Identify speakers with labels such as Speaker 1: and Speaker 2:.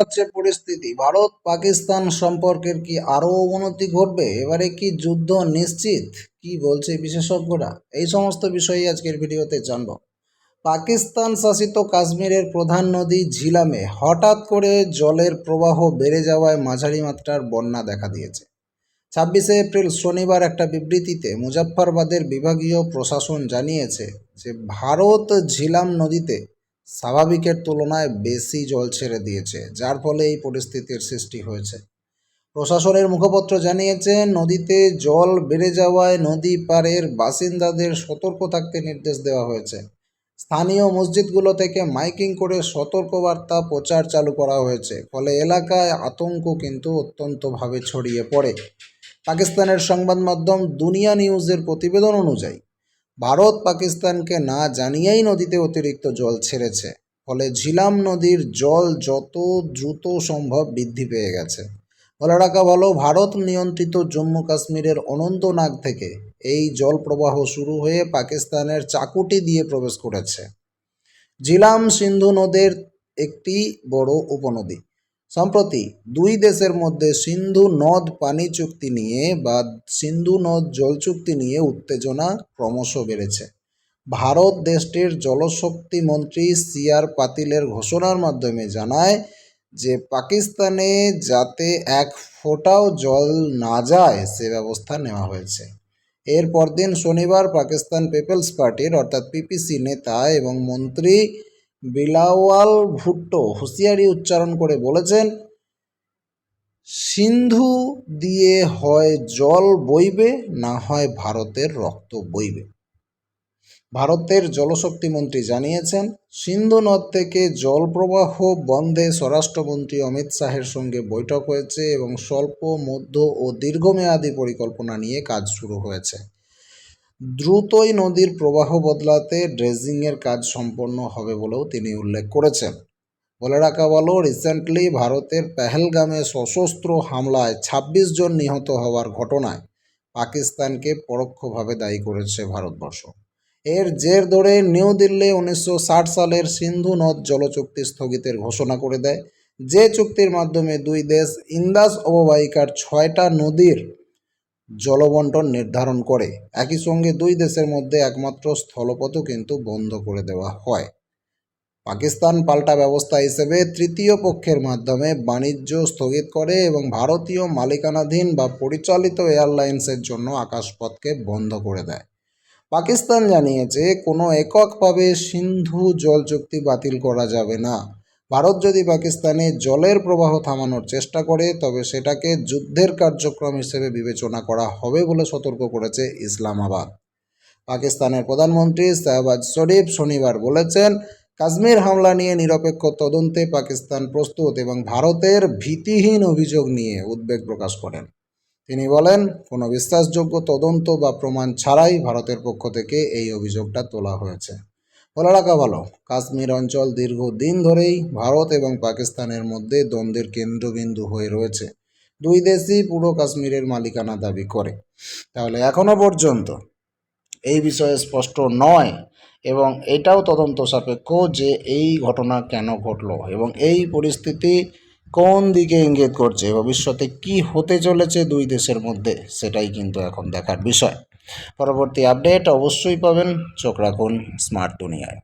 Speaker 1: হচ্ছে পরিস্থিতি। ভারত পাকিস্তান সম্পর্কের কি আরও অবনতি ঘটবে? এবারে কি যুদ্ধ নিশ্চিত? কি বলছে বিশেষজ্ঞরা? এই সমস্ত বিষয়ে আজকের ভিডিওতে জানব। পাকিস্তান শাসিত কাশ্মীরের প্রধান নদী ঝিলামে হঠাৎ করে জলের প্রবাহ বেড়ে যাওয়ায় মাঝারি মাত্রার বন্যা দেখা দিয়েছে। ছাব্বিশে এপ্রিল শনিবার একটা বিবৃতিতে মুজাফফরবাদের বিভাগীয় প্রশাসন জানিয়েছে যে, ভারত ঝিলাম নদীতে স্বাভাবিকের তুলনায় বেশি জল ছেড়ে দিয়েছে, যার ফলে এই পরিস্থিতির সৃষ্টি হয়েছে। প্রশাসনের মুখপত্র জানিয়েছে, নদীতে জল বেড়ে যাওয়ায় নদী পাড়ের বাসিন্দাদের সতর্ক থাকতে নির্দেশ দেওয়া হয়েছে। স্থানীয় মসজিদগুলো থেকে মাইকিং করে সতর্কবার্তা প্রচার চালু করা হয়েছে, ফলে এলাকায় আতঙ্ক কিন্তু অত্যন্তভাবে ছড়িয়ে পড়ে। পাকিস্তানের সংবাদ মাধ্যম দুনিয়া নিউজের প্রতিবেদন অনুযায়ী ভারত পাকিস্তানকে না জানিয়েই নদীতে অতিরিক্ত জল ছেড়েছে, ফলে ঝিলাম নদীর জল যত দ্রুত সম্ভব বৃদ্ধি পেয়ে গেছে। বলে রাখা ভালো, ভারত নিয়ন্ত্রিত জম্মু কাশ্মীরের অনন্তনাগ থেকে এই জল প্রবাহ শুরু হয়ে পাকিস্তানের চাকুটি দিয়ে প্রবেশ করেছে। ঝিলাম সিন্ধু নদের একটি বড় উপনদী। সম্প্রতি দুই দেশের মধ্যে সিন্ধু নদ পানি চুক্তি নিয়ে বা সিন্ধু নদ জল চুক্তি নিয়ে উত্তেজনা ক্রমশ বেড়েছে। ভারত দেশটির জলশক্তি মন্ত্রী সি আর পাতিলের ঘোষণার মাধ্যমে জানায় যে পাকিস্তানে যাতে এক ফোঁটাও জল না যায়, সে ব্যবস্থা নেওয়া হয়েছে। এর পরদিন শনিবার পাকিস্তান পিপলস পার্টির অর্থাৎ পিপিসি নেতা এবং মন্ত্রী বিলাওয়াল ভুট্টো হুঁশিয়ারি উচ্চারণ করে বলেছেন, সিন্ধু দিয়ে হয় জল বইবে, না হয় ভারতের রক্ত বইবে। ভারতের জলশক্তি মন্ত্রী জানিয়েছেন, সিন্ধু নদ থেকে জল প্রবাহ বন্ধে স্বরাষ্ট্রমন্ত্রী অমিত শাহের সঙ্গে বৈঠক হয়েছে এবং স্বল্প, মধ্য ও দীর্ঘমেয়াদী পরিকল্পনা নিয়ে কাজ শুরু হয়েছে। দ্রুতই নদীর প্রবাহ বদলাতে ড্রেজিংয়ের কাজ সম্পন্ন হবে বলেও তিনি উল্লেখ করেছেন। বলে রাখা ভালো রিসেন্টলি ভারতের পেহেলগামে সশস্ত্র হামলায় ২৬ জন নিহত হওয়ার ঘটনায় পাকিস্তানকে পরোক্ষভাবে দায়ী করেছে ভারতবর্ষ। এর জের ধরে নিউ দিল্লি উনিশশো ষাট সালের সিন্ধু নদ জলচুক্তি স্থগিতের ঘোষণা করে দেয়। যে চুক্তির মাধ্যমে দুই দেশ ইন্দাস অববাহিকার ছয়টা নদীর জলবন্টন নির্ধারণ করে। একই সঙ্গে দুই দেশের মধ্যে একমাত্র স্থলপথও কিন্তু বন্ধ করে দেওয়া হয়। পাকিস্তান পাল্টা ব্যবস্থা হিসেবে তৃতীয় পক্ষের মাধ্যমে বাণিজ্য স্থগিত করে এবং ভারতীয় মালিকানাধীন বা পরিচালিত এয়ারলাইন্সের জন্য আকাশপথকে বন্ধ করে দেয়। পাকিস্তান জানিয়েছে, কোনো এককভাবে সিন্ধু জল চুক্তি বাতিল করা যাবে না। ভারত যদি পাকিস্তানে জলের প্রবাহ থামানোর চেষ্টা করে, তবে সেটাকে যুদ্ধের কার্যক্রম হিসেবে বিবেচনা করা হবে বলে সতর্ক করেছে ইসলামাবাদ। পাকিস্তানের প্রধানমন্ত্রী শাহবাজ শরীফ শনিবার বলেছেন, কাশ্মীর হামলা নিয়ে নিরপেক্ষ তদন্তে পাকিস্তান প্রস্তুত এবং ভারতের ভীতিহীন অভিযোগ নিয়ে উদ্বেগ প্রকাশ করেন। তিনি বলেন, কোনো বিশ্বাসযোগ্য তদন্ত বা প্রমাণ ছাড়াই ভারতের পক্ষ থেকে এই অভিযোগটা তোলা হয়েছে। বলে রাখা ভালো। কাশ্মীর অঞ্চল দীর্ঘদিন ধরেই ভারত এবং পাকিস্তানের মধ্যে দ্বন্দ্বের কেন্দ্রবিন্দু হয়ে রয়েছে। দুই দেশই পুরো কাশ্মীরের মালিকানা দাবি করে। তাহলে এখনও পর্যন্ত এই বিষয়ে স্পষ্ট নয় এবং এটাও তদন্ত সাপেক্ষ যে এই ঘটনা কেন ঘটলো এবং এই পরিস্থিতি কোন দিকে ইঙ্গিত করছে, ভবিষ্যতে কি হতে চলেছে দুই দেশের মধ্যে, সেটাই কিন্তু এখন দেখার বিষয়। পরবর্তী আপডেট অবশ্যই পাবেন। চোখ রাখুন স্মার্ট দুনিয়ায়।